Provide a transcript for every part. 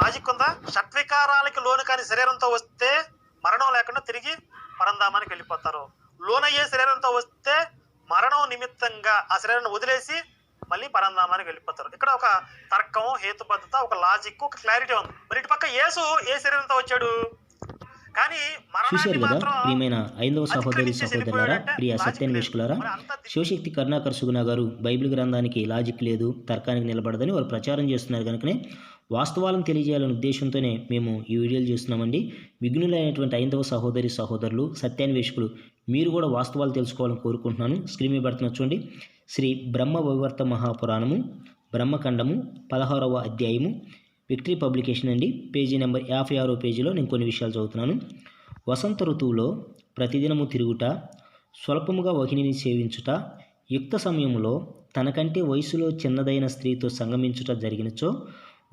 Logic ఉందా? షట్వికారాలకి లోను కాని శరీరంతో వస్తే మరణం లేకుండా తిరిగి పరంధామానికి వెళ్ళిపోతారు. లోనయ్యే శరీరంతో వస్తే మరణం నిమిత్తంగా ఆ శరీరాన్ని వదిలేసి మళ్ళీ పరంధామానికి వెళ్ళిపోతారు. ఇక్కడ ఒక తర్కం హేతుబద్ధత ఒక లాజిక్ ఒక క్లారిటీ ఉంది. మరి ఇటు పక్క యేసు ఏ శరీరంతో వచ్చాడు? కానీ చూశారు కదా ప్రియమైన ఐదవ సహోదరి సహోదరులారా ప్రియ సత్యాన్వేషకులారా శివశక్తి కరుణాకర్ సుగుణ గారు బైబిల్ గ్రంథానికి లాజిక్ లేదు తర్కానికి నిలబడదని వారు ప్రచారం చేస్తున్నారు కనుకనే వాస్తవాలను తెలియజేయాలనే ఉద్దేశంతోనే మేము ఈ వీడియోలు చేస్తున్నామండి. విఘ్నులైనటువంటి ఐందవ సహోదరి సహోదరులు సత్యాన్వేషకులు మీరు కూడా వాస్తవాలు తెలుసుకోవాలని కోరుకుంటున్నాను. స్క్రీన్ మీద పడుతున్న చూడండి. శ్రీ బ్రహ్మ వివర్త మహాపురాణము బ్రహ్మఖండము పదహారవ అధ్యాయము విక్టరీ పబ్లికేషన్ అండి. పేజీ నెంబర్ యాభై ఆరో పేజీలో నేను కొన్ని విషయాలు చదువుతున్నాను. వసంత ఋతువులో ప్రతిదినము తిరుగుట స్వల్పముగా వహినిని సేవించుట యుక్త సమయంలో తనకంటే వయసులో చిన్నదైన స్త్రీతో సంగమించుట జరిగినచో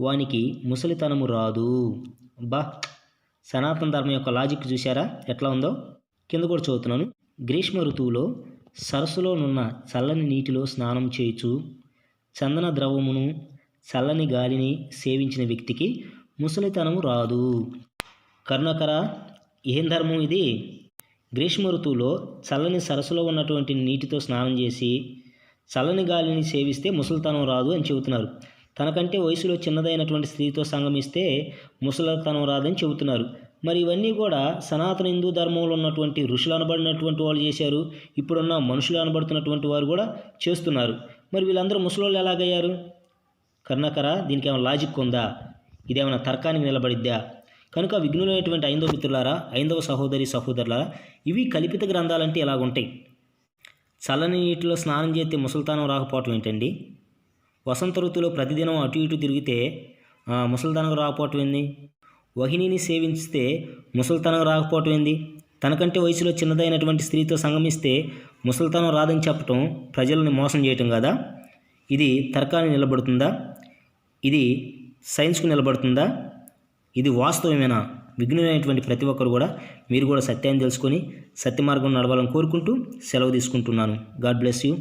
వానికి ముసలితనము రాదు. బా సనాతన ధర్మం యొక్క లాజిక్ చూసారా ఎట్లా ఉందో? కింద కూడా చదువుతున్నాను. గ్రీష్మ ఋతువులో సరస్సులోనున్న చల్లని నీటిలో స్నానం చేయుచు చందన ద్రవమును చల్లని గాలిని సేవించిన వ్యక్తికి ముసలితనము రాదు. కరుణకర ఏం ధర్మం ఇది? గ్రీష్మ ఋతువులో చల్లని సరస్సులో ఉన్నటువంటి నీటితో స్నానం చేసి చల్లని గాలిని సేవిస్తే ముసలితనం రాదు అని చెబుతున్నారు. తనకంటే వయసులో చిన్నదైనటువంటి స్త్రీతో సంగమిస్తే ముసలితనం రాదని చెబుతున్నారు. మరి ఇవన్నీ కూడా సనాతన హిందూ ధర్మంలో ఉన్నటువంటి ఋషులు అనబడినటువంటి వాళ్ళు చేశారు. ఇప్పుడున్న మనుషులు అనబడుతున్నటువంటి వారు కూడా చేస్తున్నారు. మరి వీళ్ళందరూ ముసలోళ్ళు ఎలాగయ్యారు? కర్ణకరా దీనికి ఏమైనా లాజిక్ ఉందా? ఇదేమైనా తర్కానికి నిలబడిద్దా? కనుక విఘ్నులైనటువంటి ఐందవ మిత్రులారా ఐందవ సహోదరి సహోదరులారా ఇవి కల్పిత గ్రంథాలంటే ఇలాగుంటాయి చల్లని నీటిలో స్నానం చేస్తే ముసల్తానం రాకపోవటం ఏంటండి? వసంత ఋతువులో ప్రతిదినం అటు ఇటు తిరిగితే ముసలితనం రాకపోవటం ఏంది? వహినిని సేవించితే ముసలితనం రాకపోవటం ఏంది? తనకంటే వయసులో చిన్నదైనటువంటి స్త్రీతో సంగమిస్తే ముసలితనం రాదని చెప్పటం ప్రజల్ని మోసం చేయటం కదా? ఇది తర్కాన్ని నిలబడుతుందా? ఇది సైన్స్కు నిలబడుతుందా? ఇది వాస్తవమేనా? విఘ్నులైనటువంటి ప్రతి ఒక్కరు కూడా మీరు కూడా సత్యాన్ని తెలుసుకొని సత్య మార్గం నడవాలని కోరుకుంటూ సెలవు తీసుకుంటున్నాను. God bless you.